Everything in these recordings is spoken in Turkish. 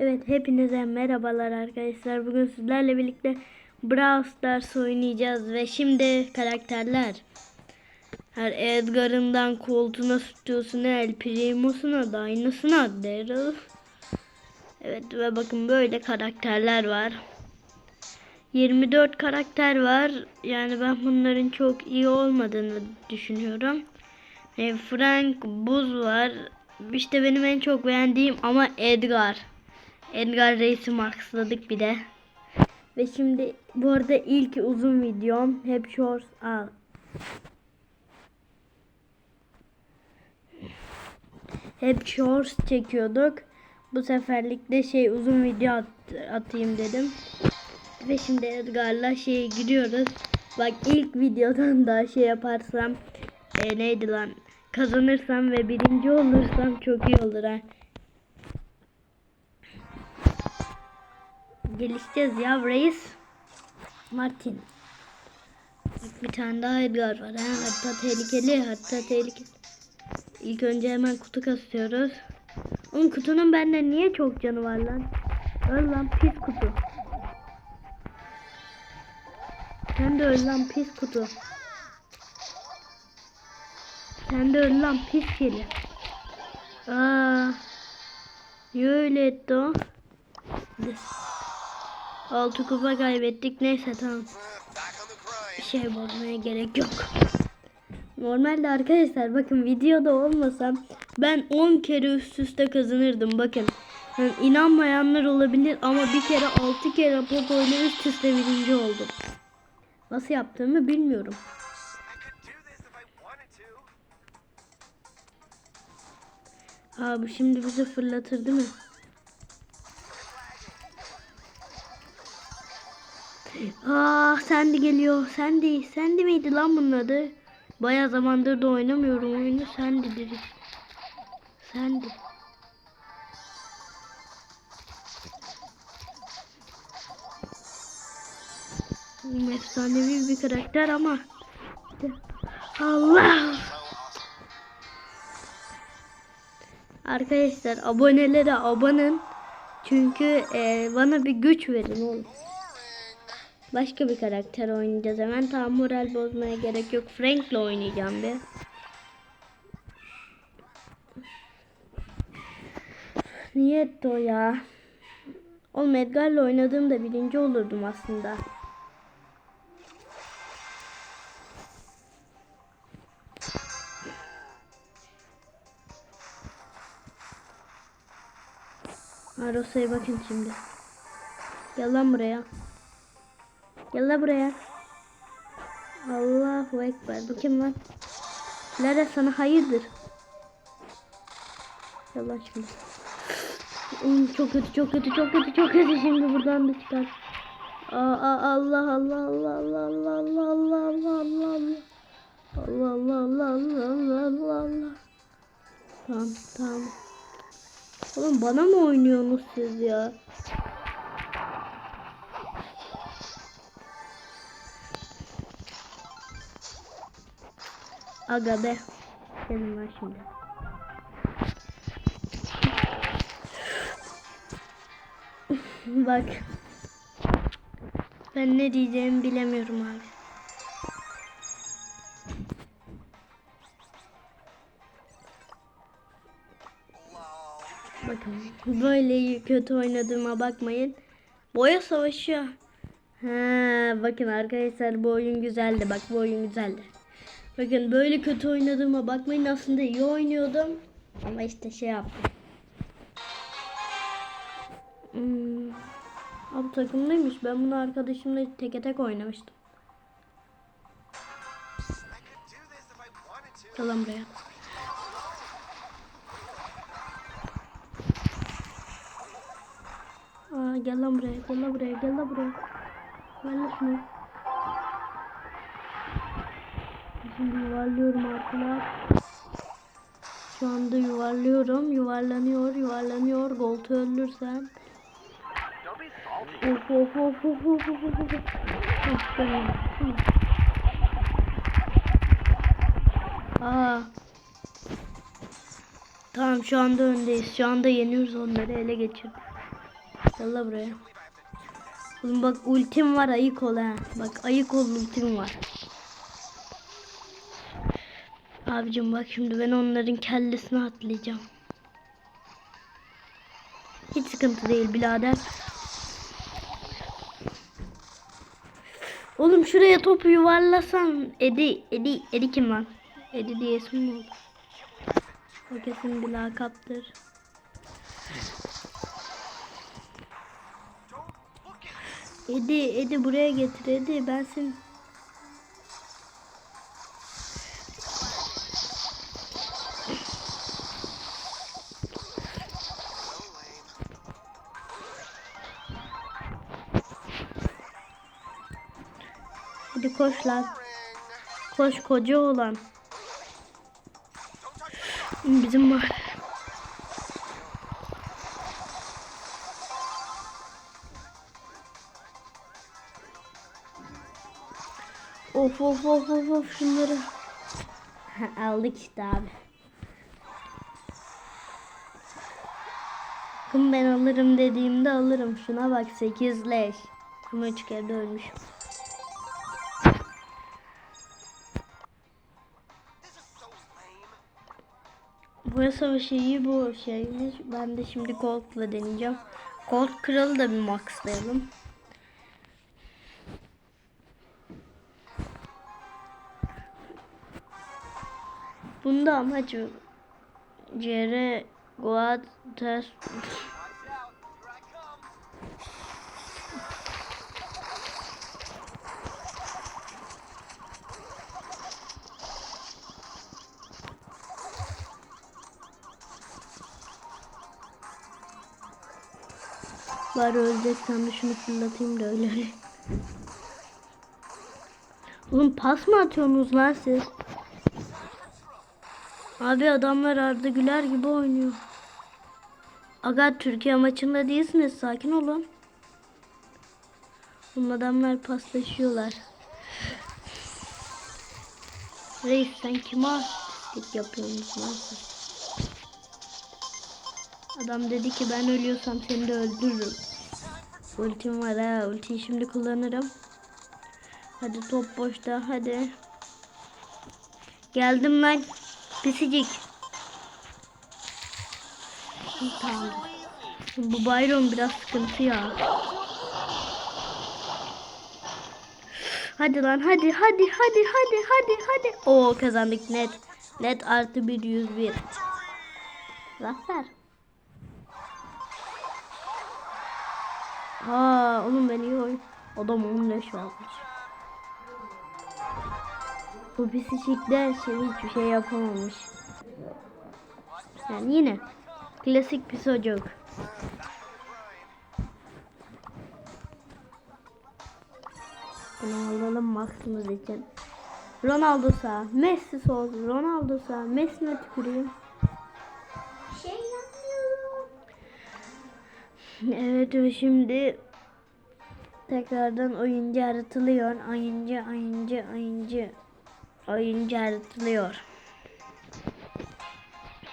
Evet hepinize merhabalar arkadaşlar. Bugün sizlerle birlikte Brawl Stars oynayacağız ve şimdi karakterler. Her Edgar'ından Colt'una, Stu'suna, El Primo'suna, Dyna'sına, Daryl. Evet ve bakın böyle karakterler var. 24 karakter var. Yani ben bunların çok iyi olmadığını düşünüyorum. Frank Buz var. İşte benim en çok beğendiğim ama Edgar. Edgar Reis'i maxladık bir de. Ve şimdi bu arada ilk uzun videom hep shorts al. Hep shorts çekiyorduk. Bu seferlik de şey uzun video at- atayım dedim. Ve şimdi Edgar'la şeye giriyoruz. Bak ilk videodan da şey yaparsam e, neydi lan kazanırsam ve birinci olursam çok iyi olur ha. Gelişeceğiz ya reis. Martin. Bir tane daha Edgar var ha. Hatta tehlikeli hatta tehlikeli. İlk önce hemen kutu kasıyoruz. Oğlum kutunun bende niye çok canı var lan? Öl lan pis kutu. Sen de öl lan pis kutu. Sen de öl lan pis keli. Aa. Niye öyle etti o? Altı kupa kaybettik. Neyse tamam. Şey bozmaya gerek yok. Normalde arkadaşlar bakın videoda olmasam ben 10 kere üst üste kazanırdım bakın. Yani inanmayanlar olabilir ama bir kere 6 kere Poco ile üst üste birinci oldum. Nasıl yaptığımı bilmiyorum. Aa bu şimdi bizi fırlatır değil mi? Ah Sandy geliyor. Sandy. Sandy miydi lan bunun adı? Baya zamandır da oynamıyorum oyunu. Sandy'dir. Sandy. Efsanevi bir karakter ama Allah Arkadaşlar abonelere abanın çünkü e, bana bir güç verin oğlum. Başka bir karakter oynayacağız hemen. Tam moral bozmaya gerek yok. Frank'le oynayacağım bir. Niye etti o ya? Oğlum Edgar'la oynadığımda birinci olurdum aslında. Ha Rosa'ya bakın şimdi. Gel lan buraya. Gel lan buraya. Allahu Ekber. Bu kim lan? Lara sana hayırdır? Gel lan şimdi. Çok kötü çok kötü çok kötü çok kötü şimdi buradan da çıkar. Aa, aa, Allah Allah Allah Allah Allah Allah Allah Allah Allah Allah Allah Allah Allah Allah Allah Allah Tamam tamam. Oğlum bana mı oynuyorsunuz siz ya? Aga be. Benim var şimdi. Bak. Ben ne diyeceğimi bilemiyorum abi. Bakın böyle kötü oynadığıma bakmayın. Boya savaşı. Ha, bakın arkadaşlar bu oyun güzeldi. Bak bu oyun güzeldi. Bakın böyle kötü oynadığıma bakmayın. Aslında iyi oynuyordum. Ama işte şey yaptım. Hmm. Abi takımlıymış. Ben bunu arkadaşımla teke tek oynamıştım. Gel lan buraya. Aa, gel lan buraya, gel lan buraya, gel lan buraya. Ver lan şunu. Şimdi yuvarlıyorum arkadaşlar. Şu anda yuvarlıyorum. Yuvarlanıyor, yuvarlanıyor. Gold öldürsen. Of of of of of of of of. Ah, tamam. Hı. Aa. Tamam şu anda öndeyiz. Şu anda yeniyoruz onları ele geçirdik. Yolla buraya. Oğlum bak ultim var ayık ol ha. Bak ayık ol ultim var. Abicim bak şimdi ben onların kellesine atlayacağım. Hiç sıkıntı değil birader. Oğlum şuraya topu yuvarlasan Edi, Edi, Edi kim lan? Edi diye isim mi oldu? O kesin bir lakaptır. Edi, Edi buraya getir Edi ben seni... Hadi koş koca olan. Bizim var. Of of of of of şunları. Aldık işte abi. Bakın ben alırım dediğimde alırım. Şuna bak 8 leş. Ama 3 kere ölmüşüm. Bu savaşı iyi bu şeymiş. Ben de şimdi Colt'la deneyeceğim. Colt kralı da bir maxlayalım. Bunda amacı CR Goat test Bari öleceksem de şunu fırlatayım da öyle. Oğlum pas mı atıyorsunuz lan siz? Abi adamlar Arda Güler gibi oynuyor. Aga Türkiye maçında değilsiniz sakin olun. Bu adamlar paslaşıyorlar. Reis sen kime artistlik yapıyorsun lan? Adam dedi ki ben ölüyorsam seni de öldürürüm. Ultim var ha. Ultiyi şimdi kullanırım. Hadi top boşta hadi. Geldim lan. Pisicik. Tamam. Bu Byron biraz sıkıntı ya. Hadi lan hadi hadi hadi hadi hadi hadi. Oo kazandık net. Net artı bir yüz bir. Zafer. Ha oğlum ben iyi oyun. Adam 10 leş almış. Bu pisicikler şey hiçbir şey yapamamış. Yani yine klasik pis çocuk. Bunu alalım Max'ımız için. Ronaldo sağ, Messi sol, Ronaldo sağ, Messi'ne tüküreyim. Evet ve şimdi tekrardan oyuncu yaratılıyor. Oyuncu, oyuncu, oyuncu. Oyuncu yaratılıyor.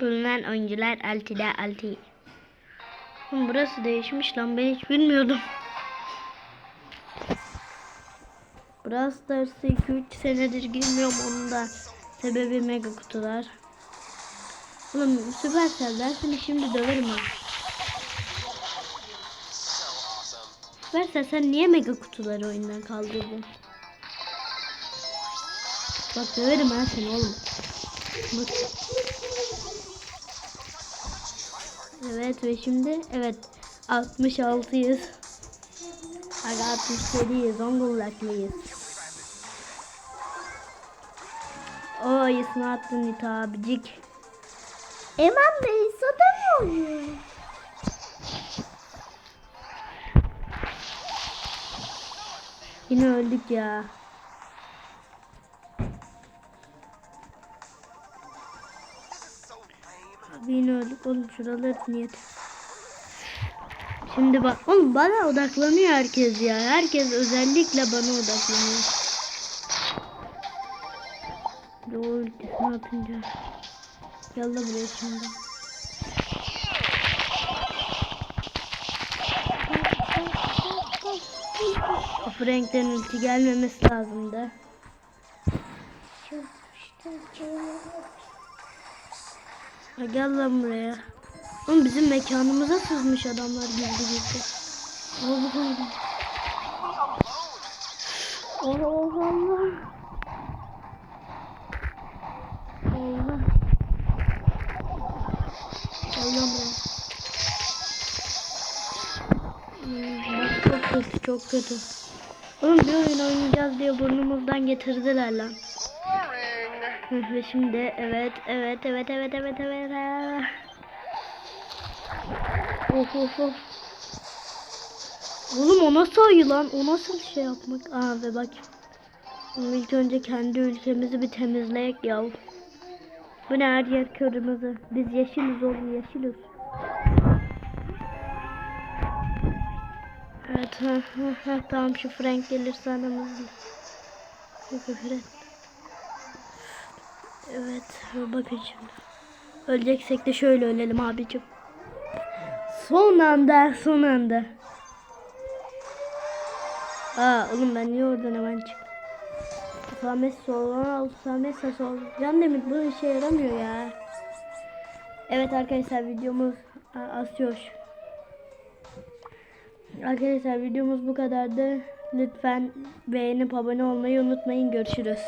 Bulunan oyuncular Altida Alti. Oğlum Burası değişmiş lan ben hiç bilmiyordum. Brawl Stars'a 2-3 senedir girmiyorum onun da sebebi mega kutular. Oğlum Supercell ben seni şimdi döverim ha. Versen sen niye mega kutuları oyundan kaldırdın? Bak döverim ben seni oğlum. Bak. Evet ve şimdi evet 66'yız. Aga 67'yiz. Zonguldaklıyız. O iyisini attın Nita abicik. Eman Bey soda mı oluyor? Yine öldük ya. Abi yine öldük oğlum şuraları niyet. Şimdi bak oğlum bana odaklanıyor herkes ya. Herkes özellikle bana odaklanıyor. O ultisini atınca. Yalla buraya şimdi. Frank'ten ulti gelmemesi lazımdı. Ha, gel lan buraya. Oğlum bizim mekanımıza sızmış adamlar gizli gizli. Allah. Gel lan buraya. Hmm, çok kötü. Oğlum bir oyun oynayacağız diye burnumuzdan getirdiler lan. Ve şimdi evet evet evet evet evet evet. evet. Of of of. Oğlum o nasıl ayı lan? O nasıl şey yapmak? Aa ve bak. İlk önce kendi ülkemizi bir temizleyek ya. Bu ne her yer kırmızı. Biz yeşiliz oğlum yeşiliz. Evet tamam şu Frank gelirse aramızda. Küfür et. Evet bakın şimdi. Öleceksek de şöyle ölelim abicim. Son anda son anda. Aa oğlum ben niye oradan hemen çıktım? Samet sol Samet sağ sol. Can demir bu işe yaramıyor ya. Evet arkadaşlar videomuz asıyor. Arkadaşlar videomuz bu kadardı. Lütfen beğenip abone olmayı unutmayın. Görüşürüz.